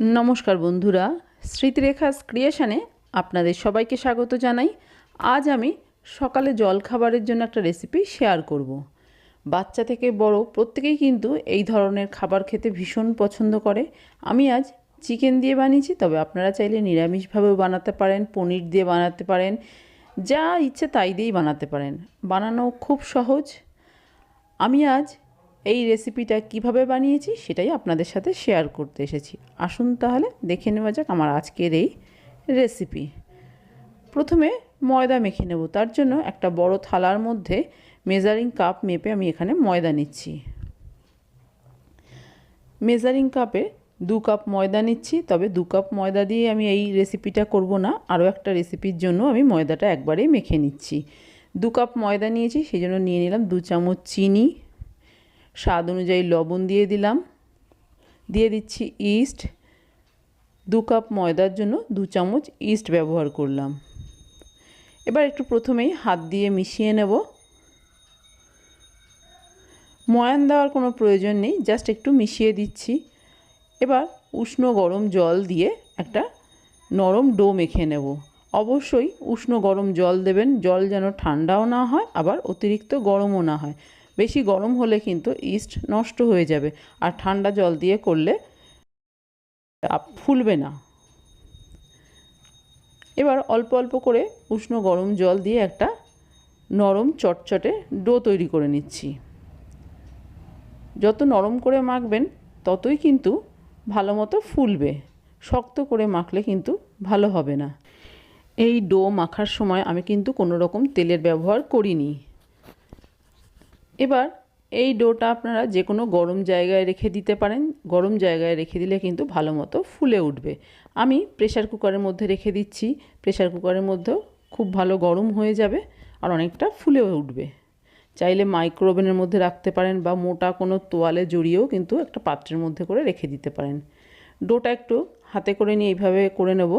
নমস্কার বন্ধুরা স্মৃতিরেখা ক্রিয়েশানে আপনাদের সবাইকে স্বাগত জানাই। আজ আমি সকালে জলখাবারের জন্য একটা রেসিপি শেয়ার করব। বাচ্চা থেকে বড় প্রত্যেকেই কিন্তু এই ধরনের খাবার খেতে ভীষণ পছন্দ করে। আমি আজ চিকেন দিয়ে বানিয়েছি, তবে আপনারা চাইলে নিরামিষভাবেও বানাতে পারেন, পনির দিয়ে বানাতে পারেন, যা ইচ্ছে তাই দিয়েই বানাতে পারেন। বানানো খুব সহজ। আমি আজ এই রেসিপিটা কীভাবে বানিয়েছি সেটাই আপনাদের সাথে শেয়ার করতে এসেছি। আসুন তাহলে দেখে নেওয়া যাক আমার আজকের এই রেসিপি প্রথমে ময়দা মেখে নেব, তার জন্য একটা বড় থালার মধ্যে মেজারিং কাপ মেপে আমি এখানে ময়দা নিচ্ছি। মেজারিং কাপে দু কাপ ময়দা নিচ্ছি, তবে দু কাপ ময়দা দিয়ে আমি এই রেসিপিটা করব না, আরও একটা রেসিপির জন্য আমি ময়দাটা একবারেই মেখে নিচ্ছি। দু কাপ ময়দা নিয়েছি সেই জন্য নিয়ে নিলাম দু চামচ চিনি। স্বাদ অনুযায়ী লবণ দিয়ে দিলাম। দিয়ে দিচ্ছি ইস্ট দু কাপ ময়দার জন্য দু চামচ ইস্ট ব্যবহার করলাম। এবার একটু প্রথমেই হাত দিয়ে মিশিয়ে নেব। ময়ান দেওয়ার কোনো প্রয়োজন নেই জাস্ট একটু মিশিয়ে দিচ্ছি। এবার উষ্ণ গরম জল দিয়ে একটা নরম ডো মেখে নেব। অবশ্যই উষ্ণ গরম জল দেবেন, জল যেন ঠান্ডাও না হয়, আবার অতিরিক্ত গরমও না হয়। বেশি গরম হলে কিন্তু ইস্ট নষ্ট হয়ে যাবে আর ঠান্ডা জল দিয়ে করলে ফুলবে না। এবার অল্প অল্প করে উষ্ণ গরম জল দিয়ে একটা নরম চটচটে ডো তৈরি করে নিচ্ছি। যত নরম করে মাখবেন ততই কিন্তু ভালো মতো ফুলবে। শক্ত করে মাখলে কিন্তু ভালো হবে না। এই ডো মাখার সময় আমি কিন্তু কোনো রকম তেলের ব্যবহার করিনি। এবার এই ডোটা আপনারা যে কোনো গরম জায়গায় রেখে দিতে পারেন। গরম জায়গায় রেখে দিলে কিন্তু ভালো মতো ফুলে উঠবে। আমি প্রেশার কুকারের মধ্যে রেখে দিচ্ছি। প্রেশার কুকারের মধ্যেও খুব ভালো গরম হয়ে যাবে আর অনেকটা ফুলেও উঠবে। চাইলে মাইক্রোওভেনের মধ্যে রাখতে পারেন বা মোটা কোনো তোয়ালে জড়িয়েও কিন্তু একটা পাত্রের মধ্যে করে রেখে দিতে পারেন। ডোটা একটু হাতে করে নিয়ে এইভাবে করে নেব।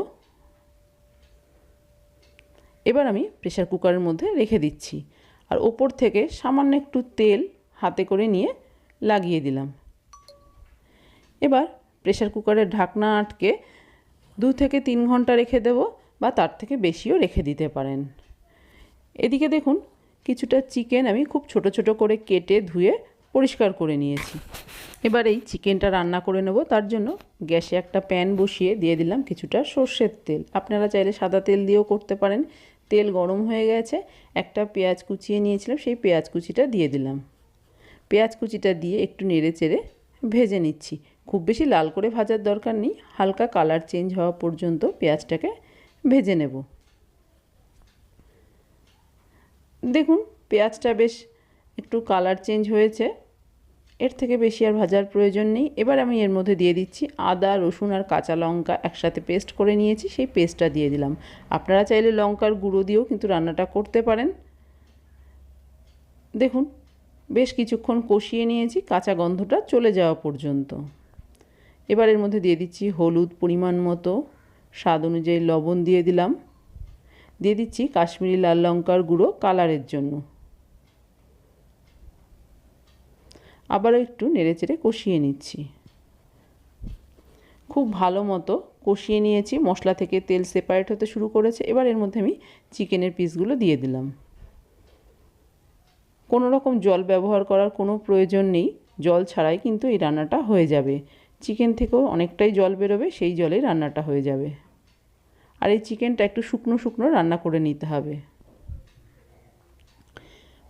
এবার আমি প্রেশার কুকারের মধ্যে রেখে দিচ্ছি। আর ওপর থেকে সামান্য একটু তেল হাতে করে নিয়ে লাগিয়ে দিলাম। এবার প্রেশার কুকারের ঢাকনা আটকে দু থেকে তিন ঘণ্টা রেখে দেব বা তার থেকে বেশিও রেখে দিতে পারেন। এদিকে দেখুন, কিছুটা চিকেন আমি খুব ছোট ছোট করে কেটে ধুয়ে পরিষ্কার করে নিয়েছি। এবার এই চিকেনটা রান্না করে নেব, তার জন্য গ্যাসে একটা প্যান বসিয়ে দিয়ে দিলাম কিছুটা সর্ষের তেল। আপনারা চাইলে সাদা তেল দিয়েও করতে পারেন তেল গরম হয়ে গেছে, একটা পেঁয়াজ কুচিয়ে নিয়েছিলাম, সেই পেঁয়াজ কুচিটা দিয়ে দিলাম। পেঁয়াজ কুচিটা দিয়ে একটু নেড়ে চেড়ে ভেজে নিচ্ছি। খুব বেশি লাল করে ভাজার দরকার নেই, হালকা কালার চেঞ্জ হওয়া পর্যন্ত পেঁয়াজটাকে ভেজে নেব। দেখুন, পেঁয়াজটা বেশ একটু কালার চেঞ্জ হয়েছে। এর থেকে বেশি আর ভাজার প্রয়োজন নেই। এবার আমি এর মধ্যে দিয়ে দিচ্ছি আদা, রসুন আর কাঁচা লঙ্কা একসাথে পেস্ট করে নিয়েছি, সেই পেস্টটা দিয়ে দিলাম। আপনারা চাইলে লঙ্কার গুঁড়ো দিয়েও কিন্তু রান্নাটা করতে পারেন। দেখুন, বেশ কিছুক্ষণ কষিয়ে নিয়েছি, কাঁচা গন্ধটা চলে যাওয়া পর্যন্ত। এবার এর মধ্যে দিয়ে দিচ্ছি হলুদ পরিমাণ মতো, স্বাদ অনুযায়ী লবণ দিয়ে দিলাম। দিয়ে দিচ্ছি কাশ্মীরি লাল লঙ্কার গুঁড়ো কালারের জন্য। আবারও একটু নেড়েচেড়ে কষিয়ে নিচ্ছি। খুব ভালো মতো কষিয়ে নিয়েছি, মশলা থেকে তেল সেপারেট হতে শুরু করেছে। এবার এর মধ্যে আমি চিকেনের পিসগুলো দিয়ে দিলাম। কোনো রকম জল ব্যবহার করার কোনো প্রয়োজন নেই। জল ছাড়াই কিন্তু এই রান্নাটা হয়ে যাবে। চিকেন থেকেও অনেকটাই জল বেরোবে, সেই জলেই রান্নাটা হয়ে যাবে। আর এই চিকেনটা একটু শুকনো শুকনো রান্না করে নিতে হবে।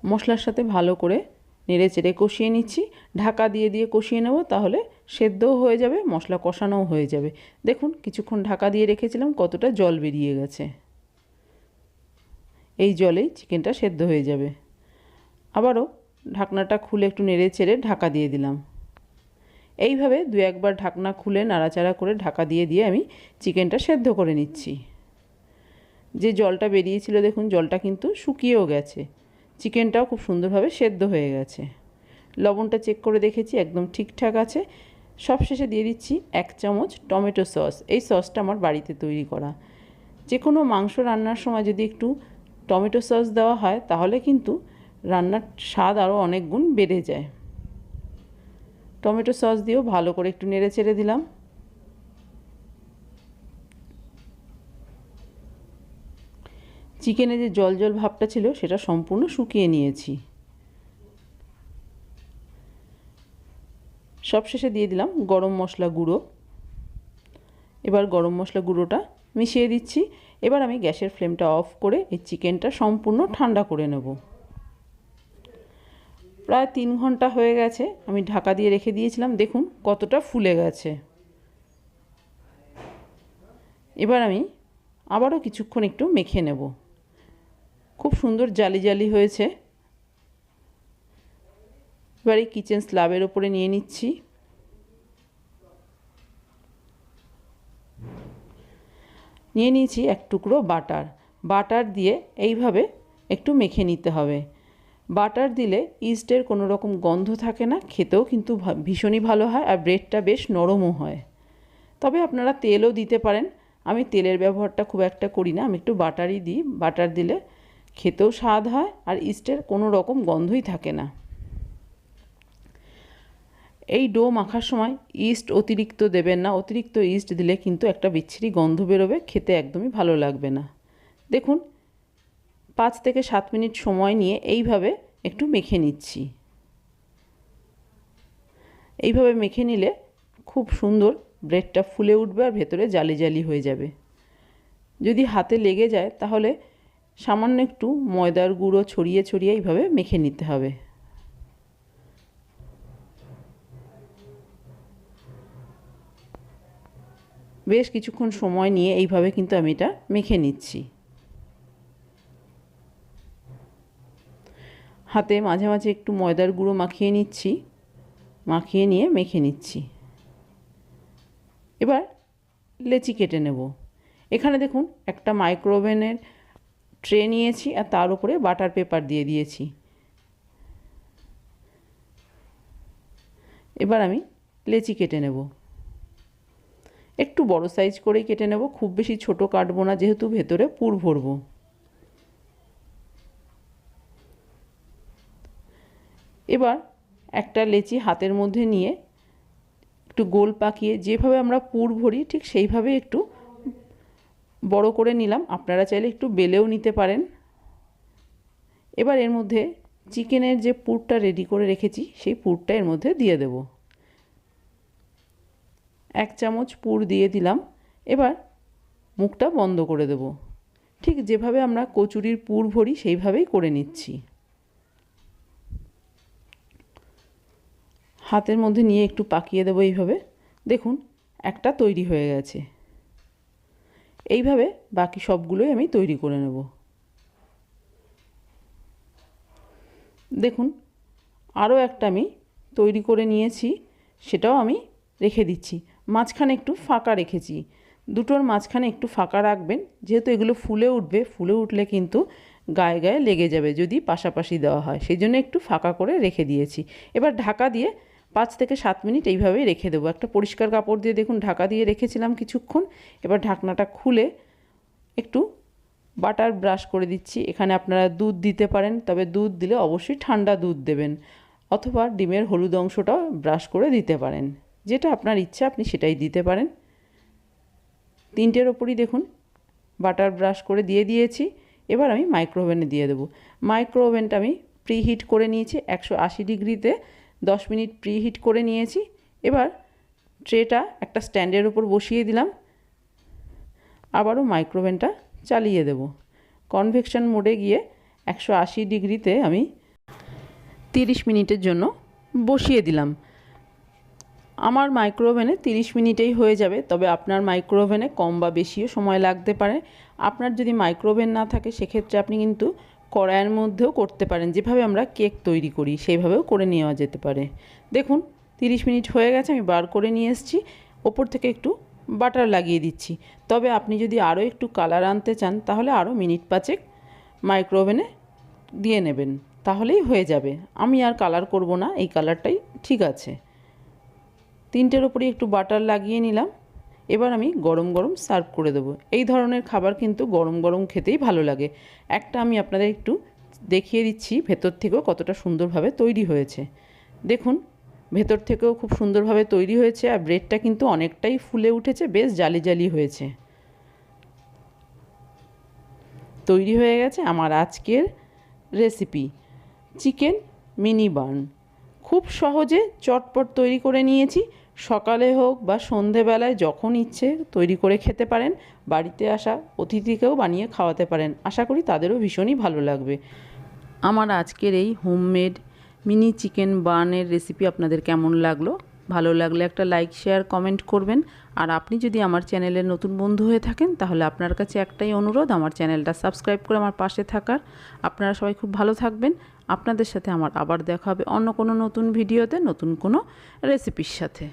মশলার সাথে ভালো করে নেড়ে চেড়ে কষিয়ে নিচ্ছি। ঢাকা দিয়ে দিয়ে কষিয়ে নেব, তাহলে সেদ্ধও হয়ে যাবে, মশলা কষানোও হয়ে যাবে। দেখুন, কিছুক্ষণ ঢাকা দিয়ে রেখেছিলাম, কতটা জল বেরিয়ে গেছে। এই জলেই চিকেনটা সেদ্ধ হয়ে যাবে। আবারও ঢাকনাটা খুলে একটু নেড়ে চেড়ে ঢাকা দিয়ে দিলাম। এইভাবে দু একবার ঢাকনা খুলে নাড়াচাড়া করে ঢাকা দিয়ে দিয়ে আমি চিকেনটা সেদ্ধ করে নিচ্ছি। যে জলটা বেরিয়েছিল, দেখুন, জলটা কিন্তু শুকিয়েও গেছে। চিকেনটাও খুব সুন্দরভাবে সেদ্ধ হয়ে গেছে। লবণটা চেক করে দেখেছি, একদম ঠিকঠাক আছে। সব শেষে দিয়ে দিচ্ছি এক চামচ টমেটো সস। এই সসটা আমার বাড়িতে তৈরি করা। যে কোনো মাংস রান্নার সময় যদি একটু টমেটো সস দেওয়া হয়, তাহলে কিন্তু রান্নার স্বাদ আরও অনেক গুণ বেড়ে যায়। টমেটো সস দিয়েও ভালো করে একটু নেড়ে চেড়ে দিলাম। চিকেনে যে জল জল ভাবটা ছিল, সেটা সম্পূর্ণ শুকিয়ে নিয়েছি। সবশেষে দিয়ে দিলাম গরম মশলা গুঁড়ো। এবার গরম মশলা গুঁড়োটা মিশিয়ে দিচ্ছি। এবার আমি গ্যাসের ফ্লেমটা অফ করে এই চিকেনটা সম্পূর্ণ ঠান্ডা করে নেব। প্রায় তিন ঘণ্টা হয়ে গেছে, আমি ঢাকা দিয়ে রেখে দিয়েছিলাম। দেখুন কতটা ফুলে গেছে। এবার আমি আবারও কিছুক্ষণ একটু মেখে নেব। খুব সুন্দর জালি জালি হয়েছে। এবার এই কিচেন স্ল্যাবের ওপরে নিয়ে নিচ্ছি। নিয়ে নিয়েছি এক টুকরো বাটার। বাটার দিয়ে এইভাবে একটু মেখে নিতে হবে। বাটার দিলে ইস্টের কোনো রকম গন্ধ থাকে না, খেতেও কিন্তু ভীষণই ভালো হয় আর ব্রেডটা বেশ নরমও হয়। তবে আপনারা তেলও দিতে পারেন। আমি তেলের ব্যবহারটা খুব একটা করি না, আমি একটু বাটারই দিই। বাটার দিলে খেতেও স্বাদ হয় আর ইস্টের কোনো রকম গন্ধই থাকে না। এই ডো মাখার সময় ইস্ট অতিরিক্ত দেবেন না। অতিরিক্ত ইস্ট দিলে কিন্তু একটা বিচ্ছিরি গন্ধ বেরোবে, খেতে একদমই ভালো লাগবে না। দেখুন, পাঁচ থেকে সাত মিনিট সময় নিয়ে এইভাবে একটু মেখে নিচ্ছি। এইভাবে মেখে নিলে খুব সুন্দর ব্রেডটা ফুলে উঠবে আর ভেতরে জালি জালি হয়ে যাবে। যদি হাতে লেগে যায় তাহলে সামান্য একটু ময়দার গুঁড়ো ছড়িয়ে ছড়িয়ে এইভাবে মেখে নিতে হবে। বেশ কিছুক্ষণ সময় নিয়ে এইভাবে কিন্তু আমি এটা মেখে নিচ্ছি। হাতে মাঝে মাঝে একটু ময়দার গুঁড়ো মাখিয়ে নিচ্ছি, মাখিয়ে নিয়ে মেখে নিচ্ছি। এবার লেচি কেটে নেব। এখানে দেখুন একটা মাইক্রোওভেনের ট্রে নিয়েছি আর তার উপরে বাটার পেপার দিয়ে দিয়েছি। এবার আমি লেচি কেটে নেব। একটু বড় সাইজ করেই কেটে নেব, খুব বেশি ছোট কাটবো না, যেহেতু ভেতরে পুর ভরবো। এবার একটা লেচি হাতের মধ্যে নিয়ে একটু গোল পাকিয়ে যেভাবে আমরা পুর ভরি ঠিক সেইভাবে একটু বড় করে নিলাম। আপনারা চাইলে একটু বেলেও নিতে পারেন। এবার এর মধ্যে চিকেনের যে পুরটা রেডি করে রেখেছি, সেই পুরটা এর মধ্যে দিয়ে দেব। এক চামচ পুর দিয়ে দিলাম। এবার মুখটা বন্ধ করে দেব। ঠিক যেভাবে আমরা কচুরির পুর ভরি, সেইভাবেই করে নিচ্ছি। হাতের মধ্যে নিয়ে একটু পাকিয়ে দেবো এইভাবে। দেখুন, একটা তৈরি হয়ে গেছে। এইভাবে বাকি সবগুলোই আমি তৈরি করে নেব। দেখুন, আরও একটা আমি তৈরি করে নিয়েছি, সেটাও আমি রেখে দিচ্ছি। মাঝখানে একটু ফাঁকা রেখেছি। দুটোর মাঝখানে একটু ফাঁকা রাখবেন, যেহেতু এগুলো ফুলে উঠবে, ফুলে উঠলে কিন্তু গায়ে গায়ে লেগে যাবে, যদি পাশাপাশি দেওয়া হয়। সেই জন্য একটু ফাঁকা করে রেখে দিয়েছি। এবার ঢাকা দিয়ে পাঁচ থেকে সাত মিনিট এইভাবেই রেখে দেবো। একটা পরিষ্কার কাপড় দিয়ে দেখুন, ঢাকা দিয়ে রেখেছিলাম কিছুক্ষণ। এবার ঢাকনাটা খুলে একটু বাটার ব্রাশ করে দিচ্ছি। এখানে আপনারা দুধ দিতে পারেন, তবে দুধ দিলে অবশ্যই ঠান্ডা দুধ দেবেন। অথবা ডিমের হলুদ অংশটাও ব্রাশ করে দিতে পারেন। যেটা আপনার ইচ্ছা, আপনি সেটাই দিতে পারেন। তিনটের ওপরই দেখুন, বাটার ব্রাশ করে দিয়ে দিয়েছি। এবার আমি মাইক্রোওভেনে দিয়ে দেবো। মাইক্রোওভেনটা আমি প্রিহিট করে নিয়েছি। একশো আশি ডিগ্রিতে দশ মিনিট প্রিহিট করে নিয়েছি। এবার ট্রেটা একটা স্ট্যান্ডের উপর বসিয়ে দিলাম। আবারও মাইক্রোওভেনটা চালিয়ে দেব। কনভেকশন মোডে গিয়ে একশো আশি ডিগ্রিতে আমি তিরিশ মিনিটের জন্য বসিয়ে দিলাম। আমার মাইক্রোওভেনে তিরিশ মিনিটেই হয়ে যাবে, তবে আপনার মাইক্রোওভেনে কম বা বেশিও সময় লাগতে পারে। আপনার যদি মাইক্রোওভেন না থাকে, সেক্ষেত্রে আপনি কিন্তু কড়াইয়ের মধ্যেও করতে পারেন। যেভাবে আমরা কেক তৈরি করি, সেইভাবেও করে নেওয়া যেতে পারে। দেখুন, তিরিশ মিনিট হয়ে গেছে, আমি বার করে নিয়ে এসেছি। ওপর থেকে একটু বাটার লাগিয়ে দিচ্ছি। তবে আপনি যদি আরও একটু কালার আনতে চান, তাহলে আরও মিনিট পাঁচেক মাইক্রোওভেনে দিয়ে নেবেন। তাহলেই হয়ে যাবে। আমি আর কালার করব না, এই কালারটাই ঠিক আছে। তিনটের ওপরে একটু বাটার লাগিয়ে নিলাম। এবার আমি গরম গরম সার্ভ করে দেবো। এই ধরনের খাবার কিন্তু গরম গরম খেতেই ভালো লাগে। একটা আমি আপনাদের একটু দেখিয়ে দিচ্ছি, ভেতর থেকেও কতটা সুন্দরভাবে তৈরি হয়েছে। দেখুন, ভেতর থেকেও খুব সুন্দরভাবে তৈরি হয়েছে আর ব্রেডটা কিন্তু অনেকটাই ফুলে উঠেছে, বেশ জালি জালি হয়েছে। তৈরি হয়ে গেছে আমার আজকের রেসিপি। Chicken mini burn. খুব সহজে চটপট তৈরি করে নিয়েছি। সকালে হোক বা সন্ধেবেলায় যখন ইচ্ছে তৈরি করে খেতে পারেন, বাড়িতে আসা অতিথিকেও বানিয়ে খাওয়াতে পারেন। আশা করি তাদেরও ভীষণই ভালো লাগবে। আমার আজকের এই হোমমেড মিনি চিকেন বার্নের রেসিপি আপনাদের কেমন লাগল? ভালো লাগলে একটা লাইক, শেয়ার, কমেন্ট করবেন। আর আপনি যদি আমার চ্যানেলের নতুন বন্ধু হয়ে থাকেন, তাহলে আপনার কাছে একটাই অনুরোধ, আমার চ্যানেলটা সাবস্ক্রাইব করে আমার পাশে থাকার। আপনারা সবাই খুব ভালো থাকবেন। আপনাদের সাথে আমার আবার দেখা হবে অন্য কোনো নতুন ভিডিওতে, নতুন কোনো রেসিপির সাথে।